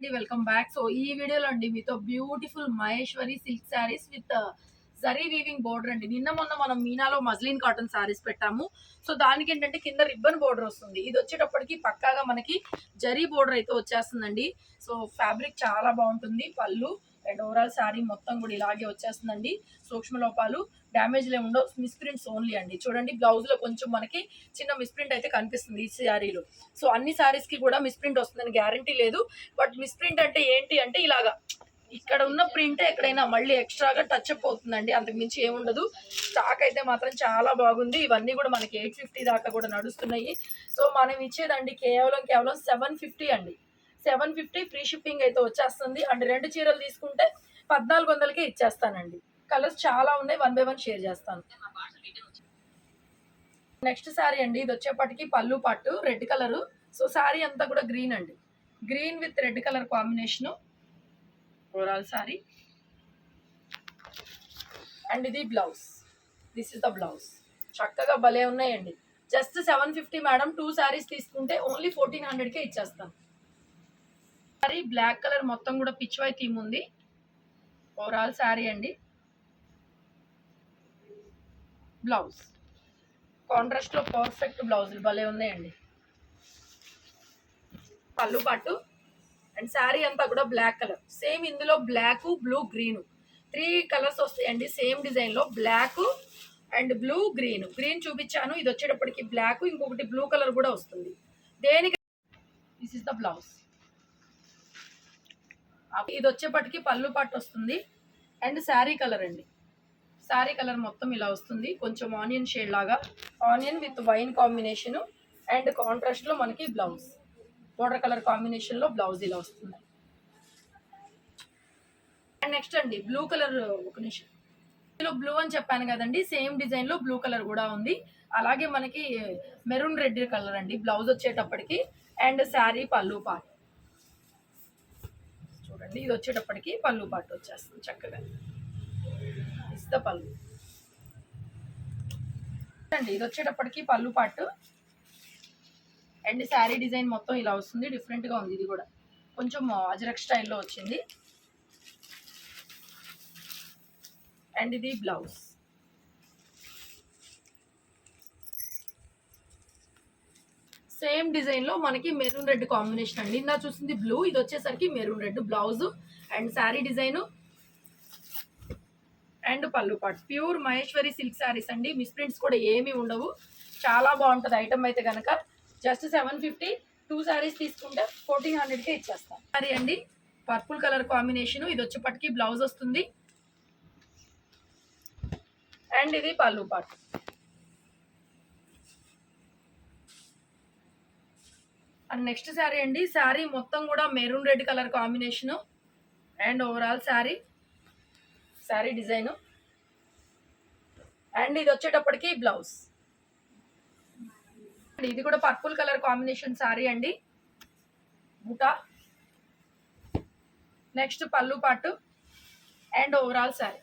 అండి welcome back so ఈ వీడియోలో అండి మీతో beautiful Maheshwari silk saris with zari weaving border అండి. నిన్న మొన్న మనం మీనాలో మజ్లిన్ కాటన్ శారీస్ పెట్టాము. సో దానికి ఏంటంటే కింద రిబ్బన్ బోర్డర్ వస్తుంది. ఇది వచ్చేటప్పటికి పక్కాగా మనకి జరీ బోర్డర్ అయితే వచ్చేస్తుందండి. సో ఫ్యాబ్రిక్ చాలా బాగుంటుంది. పళ్ళు అండ్ ఓవరాల్ శారీ మొత్తం కూడా ఇలాగే వచ్చేస్తుందండి. సూక్ష్మ లోపాలు డ్యామేజ్ లే ఉండవు. మిస్ప్రింట్స్ ఓన్లీ అండి. చూడండి బ్లౌజ్లో కొంచెం మనకి చిన్న మిస్ప్రింట్ అయితే కనిపిస్తుంది ఈ శారీలో సో అన్ని శారీస్కి కూడా మిస్ప్రింట్ వస్తుందని గ్యారంటీ లేదు. బట్ మిస్ప్రింట్ అంటే ఏంటి అంటే ఇలాగా ఇక్కడ ఉన్న ప్రింట్ ఎక్కడైనా మళ్ళీ ఎక్స్ట్రాగా టచ్ అప్ అవుతుందండి. అంతకు మించి ఏముండదు స్టాక్ అయితే మాత్రం చాలా బాగుంది. ఇవన్నీ కూడా మనకి ఎయిట్ ఫిఫ్టీ దాకా కూడా నడుస్తున్నాయి. సో మనం ఇచ్చేదండి కేవలం కేవలం సెవెన్ ఫిఫ్టీ అండి. సెవెన్ ఫిఫ్టీ ఫ్రీ షిప్పింగ్ అయితే వచ్చేస్తుంది. అండ్ రెండు చీరలు తీసుకుంటే పద్నాలుగు వందలకే ఇచ్చేస్తానండి. కలర్స్ చాలా ఉన్నాయి. వన్ బై వన్ షేర్ చేస్తాను. నెక్స్ట్ శారీ అండి. ఇది వచ్చేపటికి పళ్ళు పట్టు రెడ్ కలర్. సో శారీ అంతా కూడా గ్రీన్ అండి. Green with red colour combination. Overall sari and ఇది blouse. This is the blouse. చక్కగా భలే ఉన్నాయండి. Just seven fifty madam two saris తీసుకుంటే ఓన్లీ ఫోర్టీన్ హండ్రెడ్కే ఇచ్చేస్తాం సారీ బ్లాక్ కలర్ మొత్తం కూడా పిచ్చివై థీమ్ ఉంది. ఓవరాల్ శారీ అండి. బ్లౌజ్ కాంట్రాస్ట్లో పర్ఫెక్ట్ బ్లౌజులు భలే ఉన్నాయండి. పళ్ళు పాటు అండ్ శారీ అంతా కూడా బ్లాక్ కలర్. సేమ్ ఇందులో black blue green three colours వస్తాయండి సేమ్ డిజైన్లో black and blue green green చూపించాను. ఇది వచ్చేటప్పటికి బ్లాక్ ఇంకొకటి బ్లూ కలర్ కూడా వస్తుంది. దేనికి దిస్ ఇస్ ద బ్లౌజ్ ఇది వచ్చేపటికి పళ్ళు పట్టు వస్తుంది. అండ్ శారీ కలర్ అండి. శారీ కలర్ మొత్తం ఇలా వస్తుంది. కొంచెం ఆనియన్ షేడ్ లాగా. Onion with wine combination and కాంట్రాస్ట్లో మనకి బ్లౌజ్. వాటర్ కలర్ కాంబినేషన్లో బ్లౌజ్ ఇలా వస్తుంది. అండ్ నెక్స్ట్ అండి బ్లూ కలర్ ఒక నిమిషం. ఇందులో బ్లూ అని చెప్పాను కదండి సేమ్ డిజైన్లో బ్లూ కలర్ కూడా ఉంది. అలాగే మనకి మెరూన్ రెడ్ కలర్ అండి బ్లౌజ్ వచ్చేటప్పటికి. అండ్ శారీ పళ్ళు పాటు. చూడండి ఇది వచ్చేటప్పటికి పళ్ళు పాటు వచ్చేస్తుంది చక్కగా. ఇస్ ద పళ్ళు. అండి ఇది వచ్చేటప్పటికి పళ్ళు పాటు. అండ్ శారీ డిజైన్ మొత్తం ఇలా వస్తుంది. డిఫరెంట్గా ఉంది ఇది కూడా. కొంచెం అజరక్ స్టైల్లో వచ్చింది. అండ్ ఇది బ్లౌజ్. సేమ్ డిజైన్లో మనకి మెరూన్ రెడ్ కాంబినేషన్ అండి. ఇందా చూసింది బ్లూ ఇది వచ్చేసరికి maroon red blouse and sari design. And పళ్ళు పాట్ ప్యూర్ మహేశ్వరి సిల్క్ శారీస్ అండి. మిస్ప్రింట్స్ కూడా ఏమీ ఉండవు. చాలా బాగుంటుంది ఐటమ్ అయితే కనుక just seven fifty two saris తీసుకుంటే ఫోర్టీన్ హండ్రెడ్కే ఇచ్చేస్తాం. సరే అండి. పర్పుల్ కలర్ కాంబినేషన్ ఇది వచ్చేపటికి బ్లౌజ్ వస్తుంది. అండ్ ఇది పళ్ళు పాటు. అండ్ నెక్స్ట్ శారీ అండి శారీ మొత్తం కూడా maroon red colour combination. And overall sari sari design. And ఇది వచ్చేటప్పటికి బ్లౌజ్. ఇది కూడా పర్పుల్ కలర్ కాంబినేషన్ శారీ అండి. బుటా. నెక్స్ట్ పళ్ళు పాటు. And overall sari.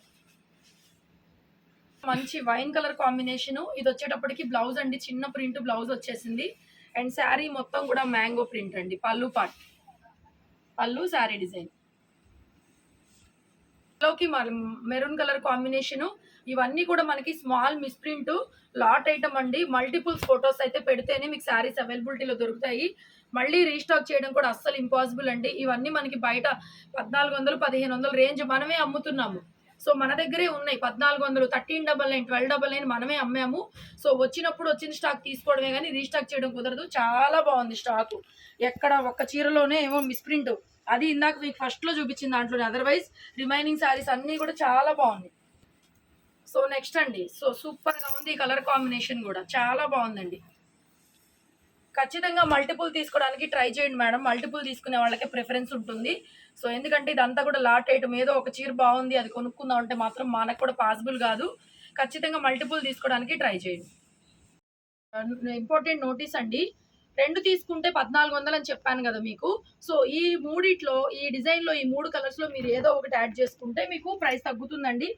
మంచి వైన్ కలర్ కాంబినేషను. ఇది వచ్చేటప్పటికి బ్లౌజ్ అండి చిన్న ప్రింట్ బ్లౌజ్ వచ్చేసింది. అండ్ శారీ మొత్తం కూడా మ్యాంగో ప్రింట్ అండి. పళ్ళు పాట్ పళ్ళు శారీ డిజైన్. లోకి మెరూన్ కలర్ కాంబినేషను. ఇవన్నీ కూడా మనకి స్మాల్ మిస్ప్రింట్ లాట్ ఐటమ్ అండి. మల్టిపుల్స్ ఫొటోస్ అయితే పెడితేనే మీకు శారీస్ అవైలబిలిటీలో దొరుకుతాయి. మళ్ళీ రీస్టాక్ చేయడం కూడా అస్సలు ఇంపాసిబుల్ అండి. ఇవన్నీ మనకి బయట పద్నాలుగు వందలు పదిహేను వందలు రేంజ్ మనమే అమ్ముతున్నాము. సో మన దగ్గరే ఉన్నాయి. పద్నాలుగు వందలు thirteen double nine twelve double nine మనమే అమ్మాము. సో వచ్చినప్పుడు వచ్చిన స్టాక్ తీసుకోవడమే కానీ రీస్టాక్ చేయడం కుదరదు. చాలా బాగుంది స్టాక్. ఎక్కడ ఒక్క చీరలోనే ఏమో మిస్ప్రింట్ అది ఇందాక మీకు ఫస్ట్లో చూపించింది దాంట్లోనే. అదర్వైజ్ రిమైనింగ్ శారీస్ అన్నీ కూడా చాలా బాగుంది సో నెక్స్ట్ అండి. సో సూపర్గా ఉంది ఈ కలర్ కాంబినేషన్ కూడా. చాలా బాగుందండి. ఖచ్చితంగా మల్టిపుల్ తీసుకోవడానికి ట్రై చేయండి మేడం. మల్టిపుల్ తీసుకునే వాళ్ళకే ప్రిఫరెన్స్ ఉంటుంది. సో ఎందుకంటే ఇదంతా కూడా లాట్ వేయటం ఏదో ఒక చీర బాగుంది అది కొనుక్కుందాం అంటే మాత్రం మనకు కూడా పాసిబుల్ కాదు. ఖచ్చితంగా మల్టిపుల్ తీసుకోవడానికి ట్రై చేయండి. Uh, ఇంపార్టెంట్ నోటీస్ అండి. రెండు తీసుకుంటే పద్నాలుగు వందలు అని చెప్పాను కదా మీకు. సో ఈ మూడిట్లో ఈ డిజైన్లో ఈ మూడు కలర్స్లో మీరు ఏదో ఒకటి యాడ్ చేసుకుంటే మీకు ప్రైస్ తగ్గుతుందండి.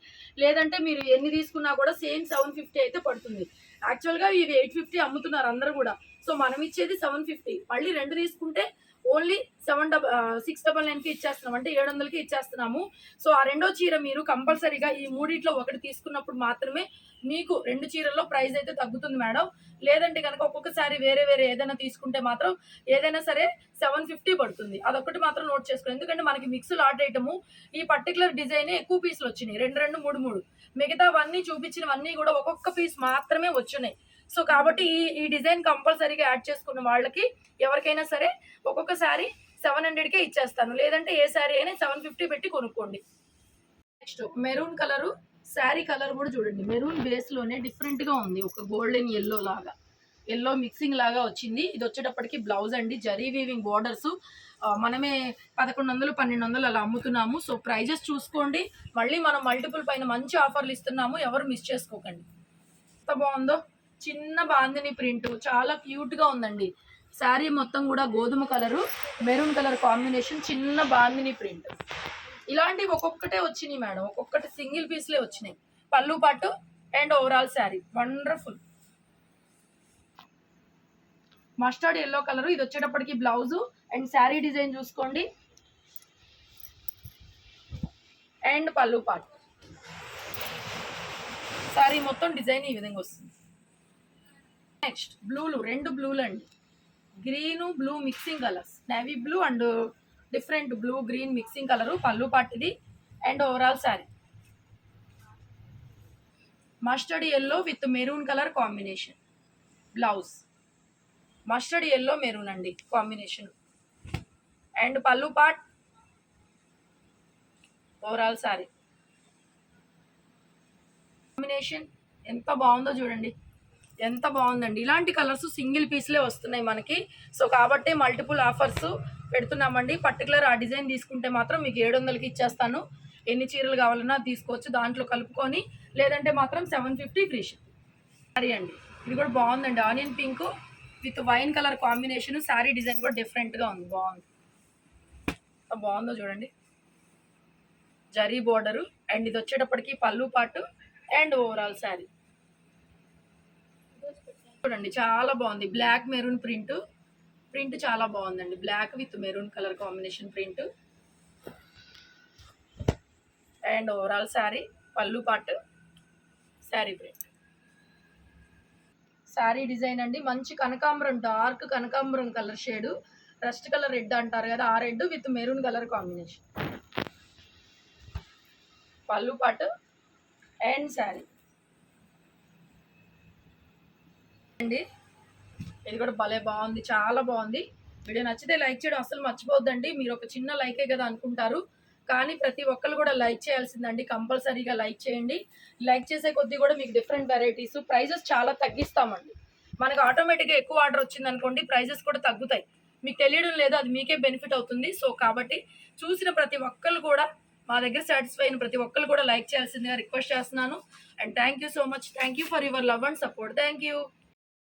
లేదంటే మీరు ఎన్ని తీసుకున్నా కూడా సేమ్ సెవెన్ ఫిఫ్టీ అయితే పడుతుంది. యాక్చువల్గా ఇవి ఎయిట్ ఫిఫ్టీ అమ్ముతున్నారు అందరు కూడా. సో మనం ఇచ్చేది సెవెన్ ఫిఫ్టీ మళ్ళీ రెండు తీసుకుంటే only seven double six double నైన్కి ఇచ్చేస్తున్నాం. అంటే ఏడు వందలకి ఇచ్చేస్తున్నాము. సో ఆ రెండో చీర మీరు కంపల్సరీగా ఈ మూడిట్లో ఒకటి తీసుకున్నప్పుడు మాత్రమే మీకు రెండు చీరల్లో ప్రైస్ అయితే తగ్గుతుంది మేడం. లేదంటే కనుక ఒక్కొక్కసారి వేరే వేరే ఏదైనా తీసుకుంటే మాత్రం ఏదైనా సరే సెవెన్ ఫిఫ్టీ పడుతుంది. అదొకటి మాత్రం నోట్ చేసుకోండి ఎందుకంటే మనకి మిక్సులు ఆర్డర్ ఐటము ఈ పర్టికులర్ డిజైన్ ఎక్కువ పీసులు వచ్చినాయి. రెండు రెండు మూడు మూడు. మిగతావన్నీ చూపించినవన్నీ కూడా ఒక్కొక్క పీస్ మాత్రమే వచ్చినాయి సో కాబట్టి ఈ ఈ డిజైన్ కంపల్సరీగా యాడ్ చేసుకున్న వాళ్ళకి ఎవరికైనా సరే ఒక్కొక్క శారీ సెవెన్ హండ్రెడ్కే ఇచ్చేస్తాను. లేదంటే ఏ శారీ అయినా సెవెన్ ఫిఫ్టీ పెట్టి కొనుక్కోండి. Next maroon colour sari colour కూడా చూడండి. మెరూన్ బేస్లోనే డిఫరెంట్గా ఉంది. ఒక గోల్డెన్ ఎల్లో లాగా. ఎల్లో మిక్సింగ్ లాగా వచ్చింది. ఇది వచ్చేటప్పటికి బ్లౌజ్ అండి. జరీ వీవింగ్ బోర్డర్స్ మనమే పదకొండు వందలు పన్నెండు వందలు అలా అమ్ముతున్నాము. సో ప్రైజెస్ చూసుకోండి. మళ్ళీ మనం మల్టిపుల్ పైన మంచి ఆఫర్లు ఇస్తున్నాము. ఎవరు మిస్ చేసుకోకండి. ఎంత బాగుందో. చిన్న బాందిని ప్రింట్. చాలా క్యూట్గా ఉందండి. శారీ మొత్తం కూడా గోధుమ కలరు మెరూన్ కలర్ కాంబినేషన్ చిన్న బాందిని ప్రింట్. ఇలాంటివి ఒక్కొక్కటే వచ్చినాయి మేడం. ఒక్కొక్కటి సింగిల్ పీస్లే వచ్చినాయి. పళ్ళు పట్టు and overall sari. Wonderful. Mustard yellow colour. ఇది వచ్చేటప్పటికి బ్లౌజు అండ్ శారీ డిజైన్ చూసుకోండి. అండ్ పళ్ళు పాటు శారీ మొత్తం డిజైన్ ఈ విధంగా వస్తుంది. నెక్స్ట్ బ్లూలు రెండు బ్లూలు అండి green blue mixing colours. Navy blue and different blue green mixing colour పళ్ళు పట్టిది and overall sari mustard yellow with maroon colour combination blouse mustard yellow maroon అండి కాంబినేషన్ అండ్ పళ్ళు పాట్ ఓవరాల్ శారీ కాంబినేషన్ ఎంత బాగుందో చూడండి. ఎంత బాగుందండి. ఇలాంటి కలర్స్ సింగిల్ పీస్లే వస్తున్నాయి మనకి. సో కాబట్టి మల్టిపుల్ ఆఫర్స్ పెడుతున్నామండి. పర్టికులర్ ఆ డిజైన్ తీసుకుంటే మాత్రం మీకు ఏడు వందలకి ఇచ్చేస్తాను. ఎన్ని చీరలు కావాలన్నా తీసుకోవచ్చు దాంట్లో కలుపుకొని లేదంటే మాత్రం సెవెన్ ఫిఫ్టీ ఫ్రీ సారీ అండి. ఇది కూడా బాగుందండి. Onion pink with wine colour combination. Sari design కూడా డిఫరెంట్గా ఉంది. బాగుంది. బాగుందో చూడండి. జరీ బోర్డరు అండ్ ఇది వచ్చేటప్పటికి పళ్ళు పాటు అండ్ ఓవరాల్ శారీ చూడండి చాలా బాగుంది. బ్లాక్ మెరూన్ ప్రింట్ ప్రింట్ చాలా బాగుందండి. Black with maroon colour combination print and overall sari పళ్ళు పాటు శారీ ప్రింట్ శారీ డిజైన్ అండి. మంచి కనకాంబరం డార్క్ కనకాంబరం colour shade rust colour red అంటారు కదా ఆ red with maroon colour combination పళ్ళు పాటు అండ్ శారీ అండి ఇది కూడా భలే బాగుంది చాలా బాగుంది. వీడియో నచ్చితే లైక్ చేయడం అసలు మర్చిపోద్దండి మీరు ఒక చిన్న లైకే కదా అనుకుంటారు. కానీ ప్రతి ఒక్కరు కూడా లైక్ చేయాల్సిందండి. కంపల్సరీగా లైక్ చేయండి. లైక్ చేసే కొద్దీ కూడా మీకు డిఫరెంట్ వెరైటీస్ ప్రైజెస్ చాలా తగ్గిస్తామండి. మనకు ఆటోమేటిక్గా ఎక్కువ ఆర్డర్ వచ్చింది అనుకోండి ప్రైజెస్ కూడా తగ్గుతాయి. మీకు తెలియడం లేదు అది మీకే బెనిఫిట్ అవుతుంది. సో కాబట్టి చూసిన ప్రతి ఒక్కరు కూడా మా దగ్గర సాటిస్ఫై అయిన ప్రతి ఒక్కరు కూడా లైక్ చేయాల్సిందిగా రిక్వెస్ట్ చేస్తున్నాను. And thank you so much. Thank you for your love and support. Thank you.